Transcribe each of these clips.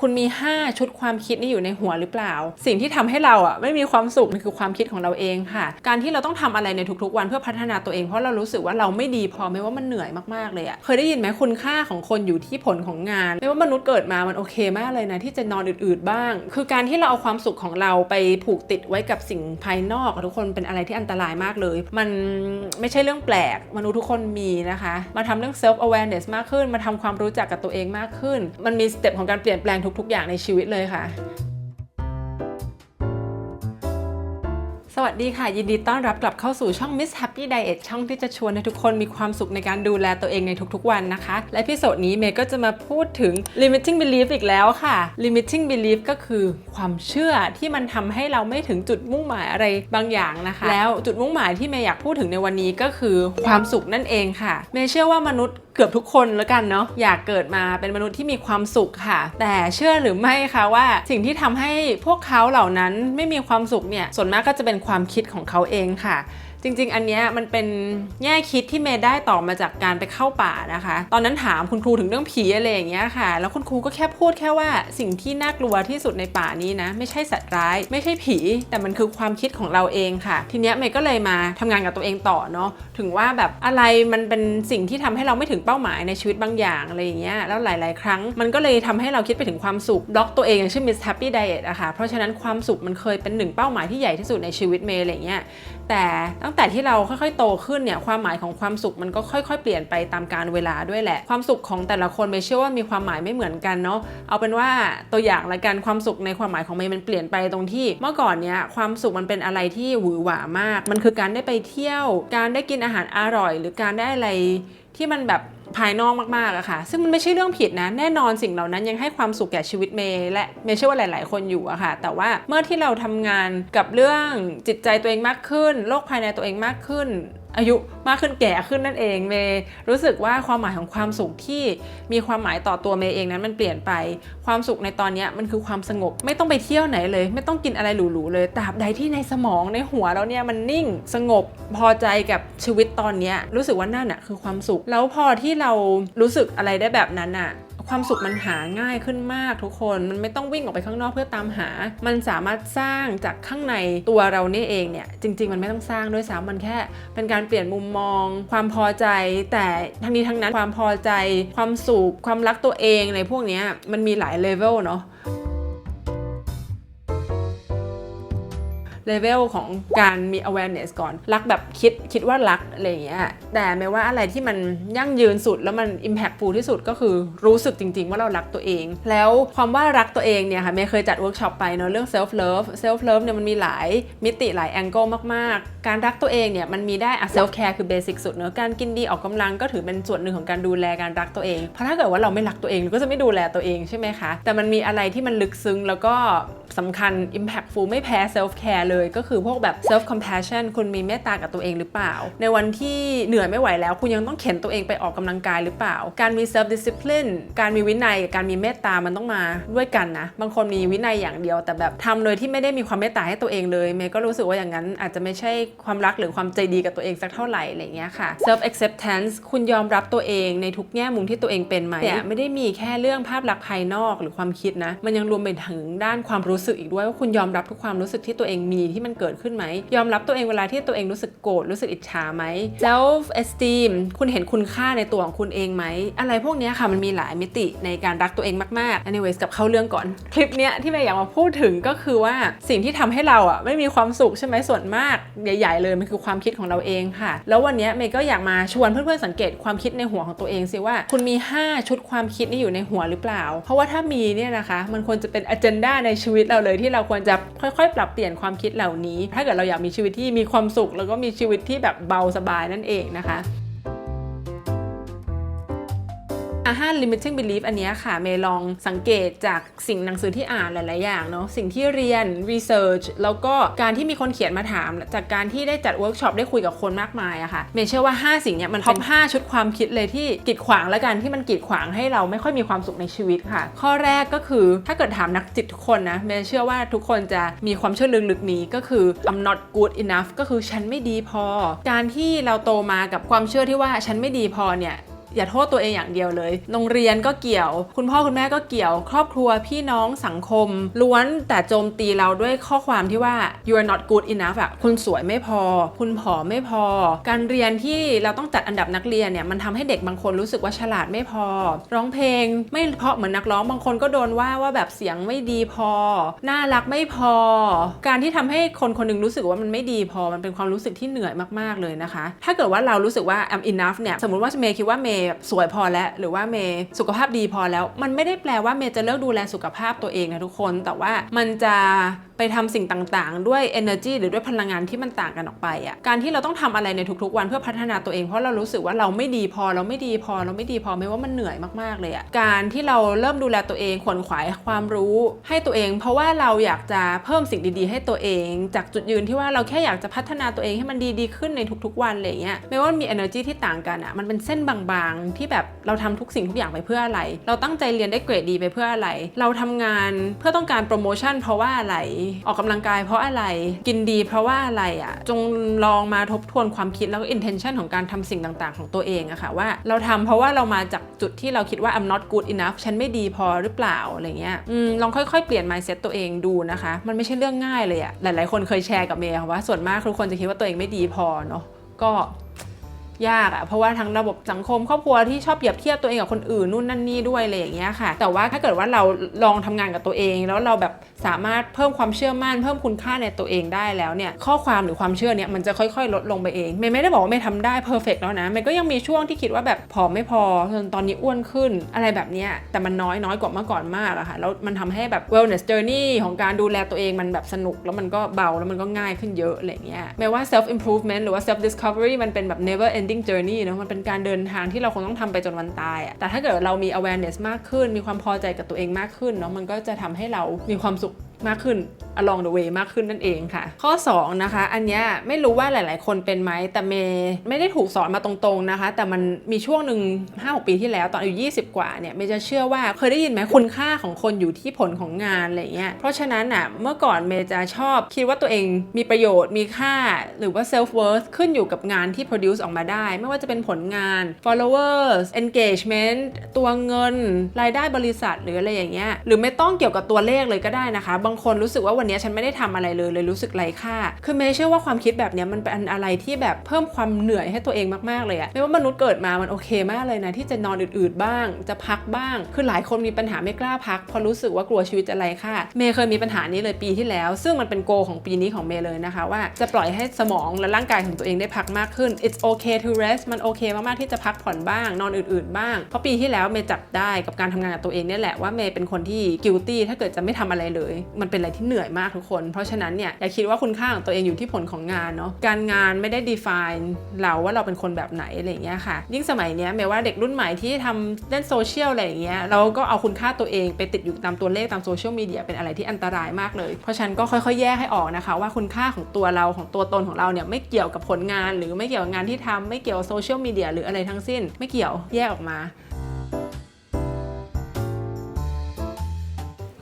คุณมี 5 ชุดความคิดนี่อยู่ในหัวหรือเปล่า สิ่งที่ทำให้เราอะไม่มีความสุขมันคือความคิดของเราเองค่ะ การที่เราต้องทำอะไรในทุกๆ วันเพื่อพัฒนาตัวเองเพราะเรารู้สึกว่าเราไม่ดีพอไม่ว่ามันเหนื่อยมากๆเลยอะเคยได้ยินไหมคุณค่าของคนอยู่ที่ผลของงาน ไม่ว่ามนุษย์เกิดมามันโอเคมากเลยนะที่จะนอนอืดๆบ้าง คือการที่เราเอาความสุขของเราไปผูกติดไว้กับสิ่งภายนอกทุกคนเป็นอะไรที่อันตรายมากเลย มันไม่ใช่เรื่องแปลกมนุษย์ทุกคนมีนะคะ มาทำเรื่อง self awareness มากขึ้น มาทำความรู้จักกับตัวเองมากขึ้น มันมีสเต็ปของการเปลี่ยนแปลงทุกๆ อย่างในชีวิตเลยค่ะ สวัสดีค่ะ ยินดีต้อนรับกลับเข้าสู่ช่อง Miss Happy Diet ช่องที่จะชวนให้ทุกคนมีความสุขในการดูแลตัวเองในทุกๆ วันนะคะ และพิโซดนี้เมย์ก็จะมาพูดถึง limiting belief อีกแล้วค่ะ limiting belief ก็คือความเชื่อที่มันทำให้เราไม่ถึงจุดมุ่งหมายอะไรบางอย่างนะคะ แล้วจุดมุ่งหมายที่เมย์อยากพูดถึงในวันนี้ก็คือความสุขนั่นเองค่ะ เมย์เชื่อว่ามนุษย์เกือบทุกคนแล้วกันเนาะอยากเกิดมาเป็นมนุษย์ที่มีความสุขค่ะ แต่เชื่อหรือไม่คะว่าสิ่งที่ทำให้พวกเขาเหล่านั้นไม่มีความสุขเนี่ยส่วนมากก็จะเป็นความคิดของเขาเองค่ะ จริง ๆ อันเนี้ยมันเป็นแง่คิดที่เมย์ได้ต่อมาจากการไปเข้าป่านะคะ ตอนนั้นถามคุณครูถึงเรื่องผีอะไรอย่างเงี้ยค่ะ แล้วคุณครูก็แค่พูดแค่ว่าสิ่งที่น่ากลัวที่สุดในป่านี้นะ ไม่ใช่สัตว์ร้าย ไม่ใช่ผี แต่มันคือความคิดของเราเองค่ะ ทีเนี้ยเมย์ก็เลยมาทำงานกับตัวเองต่อเนาะถึงว่าแบบอะไรมันเป็นสิ่งที่ทำให้เราไม่ถึงเป้าหมายในชีวิตบางอย่างอะไรอย่างเงี้ยแล้วหลาย ๆ ครั้ง มันก็เลยทำให้เราคิดไปถึงความสุขบล็อกตัวเองอย่างเช่น Miss Happy Diet อะค่ะเพราะฉะนั้นความสุขมันเคยเป็นหนึ่งเป้าหมายที่ใหญ่ที่สุดในชีวิตเมย์อะไรเงี้ย แต่ตั้งแต่ที่เราค่อยๆ โตขึ้นเนี่ยความหมายของความสุขมันก็ค่อยๆ เปลี่ยนไปตามการเวลาด้วยแหละ ความสุขของแต่ละคนไม่เชื่อว่ามีความหมายไม่เหมือนกันเนาะเอาเป็นว่าตัวอย่างละกันความสุขในความหมายของเมย์มันเปลี่ยนไปตรงที่ เมื่อก่อนเนี่ยความสุขมันเป็นอะไรที่หวือหวามาก มันคือการได้ไปเที่ยว การได้กินอาหารอร่อย หรือการได้อะไรที่มันแบบ ภายนอกมากๆอะค่ะ ซึ่งมันไม่ใช่เรื่องผิดนะ แน่นอนสิ่งเหล่านั้นยังให้ความสุขแก่ชีวิตเมย์และเมย์เชื่อว่าหลาย ๆ คนอยู่อะค่ะ แต่ว่าเมื่อที่เราทำงานกับเรื่องจิตใจตัวเองมากขึ้น โลกภายในตัวเองมากขึ้น อายุมากขึ้นแก่ขึ้นนั่นเองเมย์รู้สึกว่าความหมายของความสุขที่มีความหมายต่อตัวเมย์เองนั้นมันเปลี่ยนไป ความสุขในตอนนี้มันคือความสงบ ไม่ต้องไปเที่ยวไหนเลย ไม่ต้องกินอะไรหรูๆเลยตราบใดที่ในสมองในหัวเราเนี่ยมันนิ่งสงบพอใจกับชีวิตตอนนี้รู้สึกว่านั่นน่ะคือความสุข แล้วพอที่เรารู้สึกอะไรได้แบบนั้นน่ะ ความสุขมันหาง่ายขึ้นมากทุกคนมันไม่ต้องวิ่งออกไปข้างนอกเพื่อตามหา มันสามารถสร้างจากข้างในตัวเรานี่เองเนี่ยจริง ๆ มันไม่ต้องสร้างด้วยซ้ำมันแค่ เป็นการเปลี่ยนมุมมอง ความพอใจ แต่ทั้งนี้ทั้งนั้นความพอใจ ความสุขความรักตัวเองในพวกนี้มันมีหลายเลเวลเนาะ เลเวลของการมี awareness ก่อน รักแบบคิดคิดว่ารักอะไรอย่างเงี้ยแต่ไม่ว่าอะไรที่มันยั่งยืนสุดแล้วมัน impactful ที่สุดก็คือรู้สึกจริง ๆ ว่าเรารักตัวเอง แล้วความว่ารักตัวเองเนี่ยค่ะเมย์เคยจัดเวิร์กช็อปไปเนาะเรื่อง self love self love เนี่ยมันมีหลายมิติหลาย angle มากๆ การรักตัวเองเนี่ยมันมีได้อะ self care คือ basic สุดเนาะการกินดีออกกำลังก็ถือเป็นส่วนหนึ่งของการดูแลการรักตัวเองเพราะถ้าเกิดว่าเราไม่รักตัวเองเราก็จะไม่ดูแลตัวเองใช่ไหมคะแต่มันมีอะไรที่มันลึกซึ้งแล้วก็สำคัญ impactful ไม่แพ้ self care เลยก็คือพวกแบบ self compassion คุณมีเมตตากับตัวเองหรือเปล่า ในวันที่เหนื่อยไม่ไหวแล้ว คุณยังต้องเข็นตัวเองไปออกกำลังกายหรือเปล่า การมี self discipline การมีวินัยกับการมีเมตตามันต้องมาด้วยกันนะ บางคนมีวินัยอย่างเดียว แต่แบบทำโดยที่ไม่ได้มีความเมตตาให้ตัวเองเลยเมย์ก็รู้สึกว่าอย่างนั้นอาจจะไม่ใช่ความรักหรือความใจดีกับตัวเองสักเท่าไหร่อะไรอย่างเงี้ยค่ะ self acceptance คุณยอมรับตัวเองในทุกแง่มุมที่ตัวเองเป็นไหมเนี่ยไม่ได้มีแค่เรื่องภาพลักษณ์ภายนอกหรือความคิดนะ มันยังรวมไปถึงด้านความรู้สึกอีกด้วยว่าคุณยอมรับทุกความรู้สึกที่ตัวเองมีที่มันเกิดขึ้นไหม ยอมรับตัวเองเวลาที่ตัวเองรู้สึกโกรธรู้สึกอิจฉาไหม self esteem คุณเห็นคุณค่าในตัวของคุณเองไหม อะไรพวกนี้ค่ะมันมีหลายมิติในการรักตัวเองมากๆ anyways กับเข้าเรื่องก่อน คลิปเนี้ยที่เมย์อยากมาพูดถึงก็คือว่าสิ่งที่ทำให้เราอะไม่มีความสุขใช่ไหมส่วนมากใหญ่ๆ เลยมันคือความคิดของเราเองค่ะ แล้ววันนี้เมย์ก็อยากมาชวนเพื่อนๆสังเกตความคิดในหัวของตัวเองสิว่าคุณมี 5 ชุดความคิดนี่อยู่ในหัวหรือเปล่า เพราะว่าถ้ามีเนี่ยนะคะ มันควรจะเป็นอ g e n d a ในชีวิตเราเลยที่เราควรจะค่อยๆ ปรับเปลี่ยนความคิดเหล่านี้ ถ้าเกิดเราอยากมีชีวิตที่มีความสุข แล้วก็มีชีวิตที่แบบเบาสบายนั่นเองนะคะ อาหาร limiting belief อันเนี้ยค่ะ เมย์ลองสังเกตจากสิ่งหนังสือที่อ่านหลาย ๆ อย่างเนาะสิ่งที่เรียน research แล้วก็การที่มีคนเขียนมาถาม จากการที่ได้จัดเวิร์กช็อปได้คุยกับคนมากมายอะค่ะเมย์เชื่อว่า 5 สิ่งเนี้ยมันท็อป5ชุดความคิดเลยที่กีดขวางและกันที่มันกีดขวางให้เราไม่ค่อยมีความสุขในชีวิตค่ะ ข้อแรกก็คือถ้าเกิดถามนักจิตทุกคนนะเมย์เชื่อว่าทุกคนจะมีความเชื่อลึกๆนี้ก็คือ I'm not good enough ก็คือฉันไม่ดีพอ การที่เราโตมากับความเชื่อที่ว่าฉันไม่ดีพอเนี่ย อย่าโทษตัวเองอย่างเดียวเลย โรงเรียนก็เกี่ยว คุณพ่อคุณแม่ก็เกี่ยว ครอบครัวพี่น้องสังคม ล้วนแต่โจมตีเราด้วยข้อความที่ว่า you are not good enough อะคุณสวยไม่พอ คุณผอมไม่พอ การเรียนที่เราต้องจัดอันดับนักเรียนเนี่ยมันทำให้เด็กบางคนรู้สึกว่าฉลาดไม่พอ ร้องเพลงไม่เพราะเหมือนนักร้องบางคนก็โดนว่าว่าแบบเสียงไม่ดีพอ น่ารักไม่พอ การที่ทำให้คนคนหนึงรู้สึกว่ามันไม่ดีพอมันเป็นความรู้สึกที่เหนื่อยมากๆเลยนะคะ ถ้าเกิดว่าเรารู้สึกว่า I'm enough เนี่ยสมมติว่าเมย์คิดว่าเมย์สวยพอแล้ว หรือว่าเมย์สุขภาพดีพอแล้ว มันไม่ได้แปลว่าเมย์จะเลิกดูแลสุขภาพตัวเองนะทุกคน แต่ว่ามันจะ ไปทำสิ่งต่างๆ ด้วย energy หรือด้วยพลังงานที่มันต่างกันออกไปอะ่ะการที่เราต้องทำอะไรในทุกๆ วันเพื่อพัฒนาตัวเองเพราะเรารู้สึกว่าเราไม่ดีพอเราไม่ดีพอเราไม่ดีพอไม่ว่ามันเหนื่อยมากๆเลยอะ่ะการที่เราเริ่มดูแลตัวเองขวนขวายความรู้ให้ตัวเอง เพราะว่าเราอยากจะเพิ่มสิ่งดีๆ ให้ตัวเอง จากจุดยืนที่ว่าเราแค่อยากจะพัฒนาตัวเองให้มันดีๆขึ้นในทุกๆ วันอะไรเงี้ยไม่ว่ามี energy ที่ต่างกันอะ่ะมันเป็นเส้นบางๆ ที่แบบเราทำทุกสิ่งทุกอย่างไปเพื่ออะไร เราตั้งใจเรียนได้เกรดดีไปเพื่ออะไร เราทำงานเพื่อต้องการโปรโมชั่นเพราะว่าอะไรออกกำลังกายเพราะอะไรกินดีเพราะว่าอะไรอะ่ะจงลองมาทบทวนความคิดแล้วก็ intention ของการทำสิ่งต่างๆ ของตัวเองอะค่ะว่าเราทำเพราะว่าเรามาจากจุดที่เราคิดว่า I'm not good enough ฉันไม่ดีพอหรือเปล่าอะไรเงี้ยอืมลองค่อยๆ เปลี่ยน mindset ตัวเองดูนะคะ มันไม่ใช่เรื่องง่ายเลยอะหลายๆ คนเคยแชร์กับเมย์ค่ะว่าส่วนมากทุกคนจะคิดว่าตัวเองไม่ดีพอเนาะก็ยากอะเพราะว่าทั้งระบบสังคมครอบครัวที่ชอบเปรียบเทียบตัวเองกับคนอื่นนู่นนั่นนี่ด้วยอะไรอย่างเงี้ยค่ะ แต่ว่าถ้าเกิดว่าเราลองทำงานกับตัวเอง แล้วเราแบบ สามารถเพิ่มความเชื่อมั่น เพิ่มคุณค่าในตัวเองได้แล้วเนี่ยข้อความหรือความเชื่อเนี่ยมันจะค่อยๆ ลดลงไปเองเมย์ไม่ได้บอกว่าเมย์ทำได้เพอร์เฟกแล้วนะเมย์ก็ยังมีช่วงที่คิดว่าแบบผอมไม่พอจนตอนนี้อ้วนขึ้นอะไรแบบเนี้ยแต่มันน้อยน้อยกว่าเมื่อก่อนมากอะค่ะแล้วมันทำให้แบบ wellness journey ของการดูแลตัวเองมันแบบสนุกแล้วมันก็เบาแล้วมันก็ง่ายขึ้นเยอะอะไรเงี้ยแม้ว่า self improvement หรือว่า self discovery มันเป็นแบบ never ending journey เนอะมันเป็นการเดินทางที่เราคงต้องทำไปจนวันตายอะแต่ถ้าเกิดเรามี awareness มากขึ้น มีความพอใจกับตัวเองมากขึ้นเนาะมันก็จะทำให้เรามีความสุข มากขึ้น along the way มากขึ้นนั่นเองค่ะ ข้อ 2 นะคะ อันเนี้ยไม่รู้ว่าหลาย ๆ คนเป็นไหมแต่เมย์ไม่ได้ถูกสอนมาตรง ๆ นะคะ แต่มันมีช่วงหนึ่ง5-6 ปีที่แล้วตอนอายุ20 กว่าเนี่ยเมย์จะเชื่อว่าเคยได้ยินไหมคุณค่าของคนอยู่ที่ผลของงานอะไรเงี้ยเพราะฉะนั้นอะเมื่อก่อนเมย์จะชอบคิดว่าตัวเองมีประโยชน์มีค่าหรือว่า self worth ขึ้นอยู่กับงานที่ produce ออกมาได้ ไม่ว่าจะเป็นผลงาน followers engagement ตัวเงินรายได้บริษัทหรืออะไรอย่างเงี้ยหรือไม่ต้องเกี่ยวกับตัวเลขเลยก็ได้นะคะ บางคนรู้สึกว่าวันนี้ฉันไม่ได้ทำอะไรเลยเลยรู้สึกไร้ค่า คือเมย์เชื่อว่าความคิดแบบนี้มันเป็นอะไรที่แบบเพิ่มความเหนื่อยให้ตัวเองมากๆเลยอะไม่ว่ามนุษย์เกิดมามันโอเคมากเลยนะที่จะนอนอืดๆบ้าง จะพักบ้าง คือหลายคนมีปัญหาไม่กล้าพักเพราะรู้สึกว่ากลัวชีวิตจะไร้ค่า เมย์เคยมีปัญหานี้เลยปีที่แล้ว ซึ่งมันเป็นโกของปีนี้ของเมย์เลยนะคะ ว่าจะปล่อยให้สมองและร่างกายของตัวเองได้พักมากขึ้น it's okay to rest มันโอเคมากๆที่จะพักผ่อนบ้าง นอนอื่นๆบ้าง เพราะปีที่แล้วเมย์จับได้กับการทำงานกับตัวเองเนี่ยแหละว่าเมย์เป็นคนที่ guilty ถ้าเกิดจะไม่ทำอะไรเลย มันเป็นอะไรที่เหนื่อยมากทุกคน เพราะฉะนั้นเนี่ยอย่าคิดว่าคุณค่าของตัวเองอยู่ที่ผลของงานเนาะการงานไม่ได้ define เราว่าเราเป็นคนแบบไหนอะไรเงี้ยค่ะ ยิ่งสมัยเนี้ยเมย์ว่าเด็กรุ่นใหม่ที่ทำเล่นโซเชียลอะไรอย่างเงี้ยเราก็เอาคุณค่าตัวเองไปติดอยู่ตามตัวเลขตามโซเชียลมีเดียเป็นอะไรที่อันตรายมากเลย เพราะฉะนันก็ค่อยๆ แยกให้ออกนะคะ ว่าคุณค่าของตัวเราของตัวตนของเราเนี่ยไม่เกี่ยวกับผลงาน หรือไม่เกี่ยวกับงานที่ทำไม่เกี่ยวกับโซเชียลมีเดียหรืออะไรทั้งสิ้น ไม่เกี่ยวแยกออกมา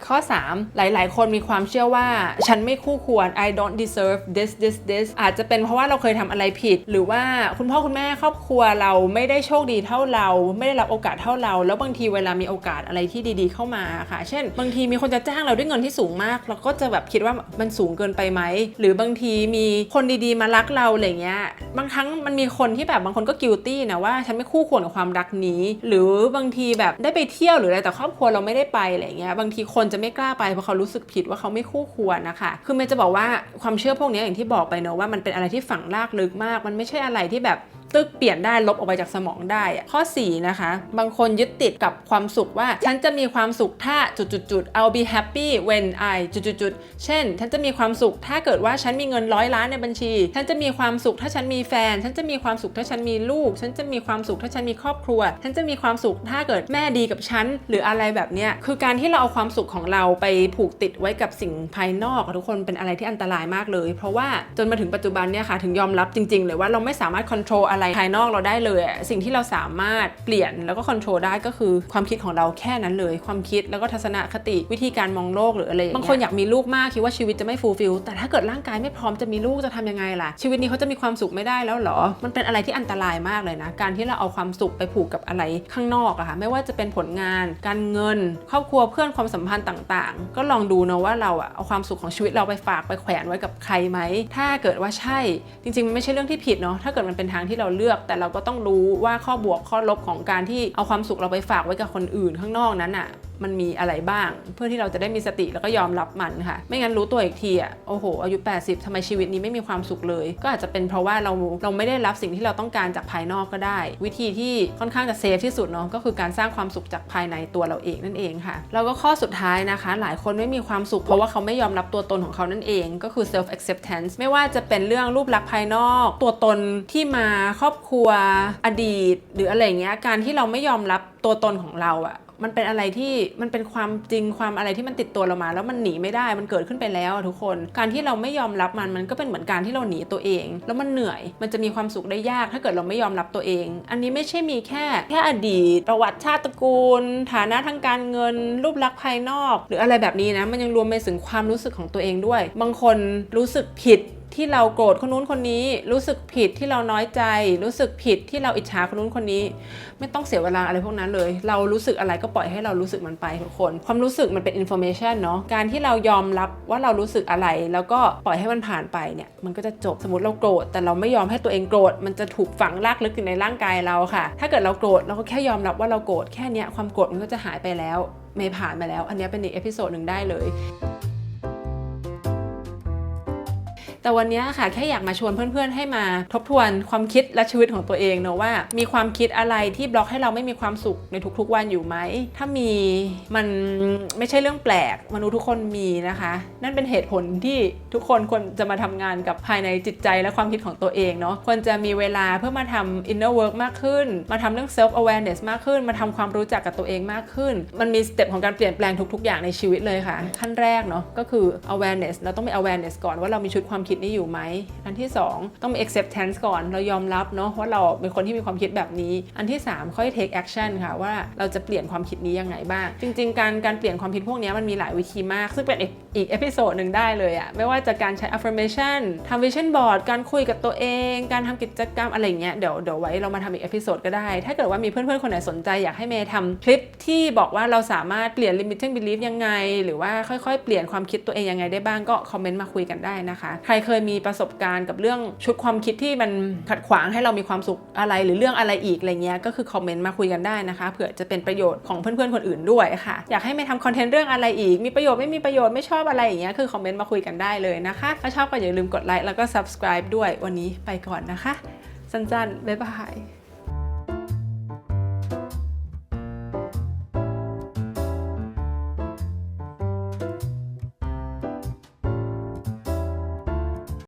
ข้อ 3 หลาย ๆ คนมีความเชื่อว่า ฉันไม่คู่ควร I don't deserve this this this อาจจะเป็นเพราะว่าเราเคยทำอะไรผิด หรือว่าคุณพ่อคุณแม่ครอบครัวเราไม่ได้โชคดีเท่าเรา ไม่ได้รับโอกาสเท่าเรา แล้วบางทีเวลามีโอกาสอะไรที่ดี ๆ เข้ามาค่ะ เช่น บางทีมีคนจะจ้างเราด้วยเงินที่สูงมาก เราก็จะแบบคิดว่ามันสูงเกินไปไหม หรือบางทีมีคนดีๆ มารักเราอะไรเงี้ย บางครั้งมันมีคนที่แบบบางคนก็ guilty นะว่าฉันไม่คู่ควรกับความรักนี้ หรือบางทีแบบได้ไปเที่ยวหรืออะไรแต่ครอบครัวเราไม่ได้ไปอะไรเงี้ย บางทีคนจะไม่กล้าไปเพราะเขารู้สึกผิดว่าเขาไม่คู่ควรนะคะ คือเมย์จะบอกว่าความเชื่อพวกนี้อย่างที่บอกไปเนอะว่ามันเป็นอะไรที่ฝังลากลึกมาก มันไม่ใช่อะไรที่แบบ ตึกเปลี่ยนได้ลบออกไปจากสมองได้ ข้อ 4 นะคะ บางคนยึดติดกับความสุขว่า ฉันจะมีความสุขถ้าจุดๆๆ I'll be happy when I จุดๆๆเช่น ฉันจะมีความสุขถ้าเกิดว่าฉันมีเงินร้อยล้านในบัญชี ฉันจะมีความสุขถ้าฉันมีแฟน ฉันจะมีความสุขถ้าฉันมีลูก ฉันจะมีความสุขถ้าฉันมีครอบครัว ฉันจะมีความสุขถ้าเกิดแม่ดีกับฉันหรืออะไรแบบเนี้ยคือการที่เราเอาความสุขของเราไปผูกติดไว้กับสิ่งภายนอกทุกคนเป็นอะไรที่อันตรายมากเลย เพราะว่าจนมาถึงปัจจุบันเนี่ยค่ะถึงยอมรับจริง ๆ เลยว่าเราไม่สามารถควบคุมอะไรภายนอกเราได้เลย สิ่งที่เราสามารถเปลี่ยนแล้วก็คอนโทรลได้ก็คือความคิดของเราแค่นั้นเลย ความคิดแล้วก็ทัศนคติวิธีการมองโลกหรืออะไรบางคนอยากมีลูกมากคิดว่าชีวิตจะไม่ฟูลฟิลแต่ถ้าเกิดร่างกายไม่พร้อมจะมีลูกจะทำยังไงล่ะ ชีวิตนี้เขาจะมีความสุขไม่ได้แล้วหรอ มันเป็นอะไรที่อันตรายมากเลยนะ การที่เราเอาความสุขไปผูกกับอะไรข้างนอกอะค่ะไม่ว่าจะเป็นผลงาน การเงิน ครอบครัวเพื่อนความสัมพันธ์ต่างๆ ก็ลองดูนะว่าเราอะเอาความสุขของชีวิตเราไปฝากไปแขวนไว้กับใครไหมถ้าเกิดว่าใช่จริงๆมันไม่ใช่เรื่องที่ผิดเนาะถ้าเกิดมันเป็นทางที่เราเลือก แต่เราก็ต้องรู้ว่าข้อบวกข้อลบของการที่เอาความสุขเราไปฝากไว้กับคนอื่นข้างนอกนั้นอะ มันมีอะไรบ้าง เพื่อที่เราจะได้มีสติแล้วก็ยอมรับมันค่ะ ไม่งั้นรู้ตัวอีกทีอะโอ้โหอายุ 80ทำไมชีวิตนี้ไม่มีความสุขเลย ก็อาจจะเป็นเพราะว่าเราเราไม่ได้รับสิ่งที่เราต้องการจากภายนอกก็ได้ วิธีที่ค่อนข้างจะเซฟที่สุดเนาะก็คือการสร้างความสุขจากภายในตัวเราเองนั่นเองค่ะ แล้วก็ข้อสุดท้ายนะคะ หลายคนไม่มีความสุขเพราะว่าเขาไม่ยอมรับตัวตนของเขานั่นเอง ก็คือ self acceptance ไม่ว่าจะเป็นเรื่องรูปลักษณ์ภายนอก ตัวตนที่มาครอบครัวอดีต หรืออะไรเงี้ยการที่เราไม่ยอมรับตัวตนของเราอะ มันเป็นอะไรที่มันเป็นความจริงความอะไรที่มันติดตัวเรามา แล้วมันหนีไม่ได้มันเกิดขึ้นไปแล้วทุกคน การที่เราไม่ยอมรับมันมันก็เป็นเหมือนการที่เราหนีตัวเอง แล้วมันเหนื่อยมันจะมีความสุขได้ยาก ถ้าเกิดเราไม่ยอมรับตัวเอง อันนี้ไม่ใช่มีแค่แค่อดีต ประวัติชาติตระกูล ฐานะทางการเงิน รูปลักษณ์ภายนอก หรืออะไรแบบนี้นะมันยังรวมไปถึงความรู้สึกของตัวเองด้วย บางคนรู้สึกผิด ที่เราโกรธคนนู้นคนนี้ รู้สึกผิดที่เราน้อยใจ รู้สึกผิดที่เราอิจฉาคนนู้นคนนี้ ไม่ต้องเสียเวลาอะไรพวกนั้นเลย เรารู้สึกอะไรก็ปล่อยให้เรารู้สึกมันไปทุกคน ความรู้สึกมันเป็น information เนาะการที่เรายอมรับว่าเรารู้สึกอะไร แล้วก็ปล่อยให้มันผ่านไปเนี่ยมันก็จะจบสมมติเราโกรธแต่เราไม่ยอมให้ตัวเองโกรธมันจะถูกฝังลากลึกอยู่ในร่างกายเราค่ะ ถ้าเกิดเราโกรธเราก็แค่ยอมรับว่าเราโกรธแค่นี้ความโกรธมันก็จะหายไปแล้ว ไม่ผ่านมาแล้ว อันนี้เป็นอีกเอพิโซดหนึ่งได้เลย แต่วันนี้ค่ะแค่อยากมาชวนเพื่อนๆ ให้มาทบทวนความคิดและชีวิตของตัวเองเนอะว่า มีความคิดอะไรที่บล็อกให้เราไม่มีความสุขในทุกๆวันอยู่ไหม ถ้ามีมันไม่ใช่เรื่องแปลกมนุษย์ทุกคนมีนะคะ นั่นเป็นเหตุผลที่ทุกคนควรจะมาทำงานกับภายในจิตใจและความคิดของตัวเองเนาะควรจะมีเวลาเพื่อมาทำ inner work มากขึ้น มาทำเรื่อง self awareness มากขึ้น มาทำความรู้จักกับตัวเองมากขึ้น มันมีสเต็ปของการเปลี่ยนแปลงทุกๆ อย่างในชีวิตเลยค่ะ ขั้นแรกเนาะก็คือ awareness เราต้องมี awareness ก่อนว่าเรามีชุดความคิดนี้อยู่ไหม อันที่ 2 ต้องมี acceptance ก่อนเรายอมรับเนาะว่าเราเป็นคนที่มีความคิดแบบนี้ อันที่ 3 ค่อย take action ค่ะว่าเราจะเปลี่ยนความคิดนี้ยังไงบ้าง จริง ๆ การการเปลี่ยนความคิดพวกนี้มันมีหลายวิธีมาก ซึ่งเป็นอีกอีกเอพิโซดหนึ่งได้เลยอะไม่ว่าจะการใช้ affirmation ทำ vision board การคุยกับตัวเอง การทำกิจกรรมอะไรเงี้ยเดี๋ยวเดี๋ยวไว้เรามาทำอีกเอพิโซดก็ได้ ถ้าเกิดว่ามีเพื่อนๆ คนไหนสนใจอยากให้เมย์ทำคลิปที่บอกว่าเราสามารถเปลี่ยน limiting belief ยังไง หรือว่าค่อยๆ เปลี่ยนความคิดตัวเองยังไงได้บ้างก็คอมเมนต์มาคุยกันได้นะคะใครเคยมีประสบการณ์กับเรื่องชุดความคิดที่มันขัดขวางให้เรามีความสุขอะไรหรือเรื่องอะไรอีกอะไรเงี้ยก็คือคอมเมนต์มาคุยกันได้นะคะเผื่อจะเป็นประโยชน์ของเพื่อนๆคนอื่นด้วยค่ะ อยากให้เมย์ทำคอนเทนต์เรื่องอะไรอีก มีประโยชน์ไม่มีประโยชน์ไม่ชอบอะไรอย่างเงี้ยคือคอมเมนต์มาคุยกันได้เลยนะคะถ้าชอบก็อย่าลืมกดไลค์แล้วก็ subscribe ด้วยวันนี้ไปก่อนนะคะ สั้นๆบ๊ายบาย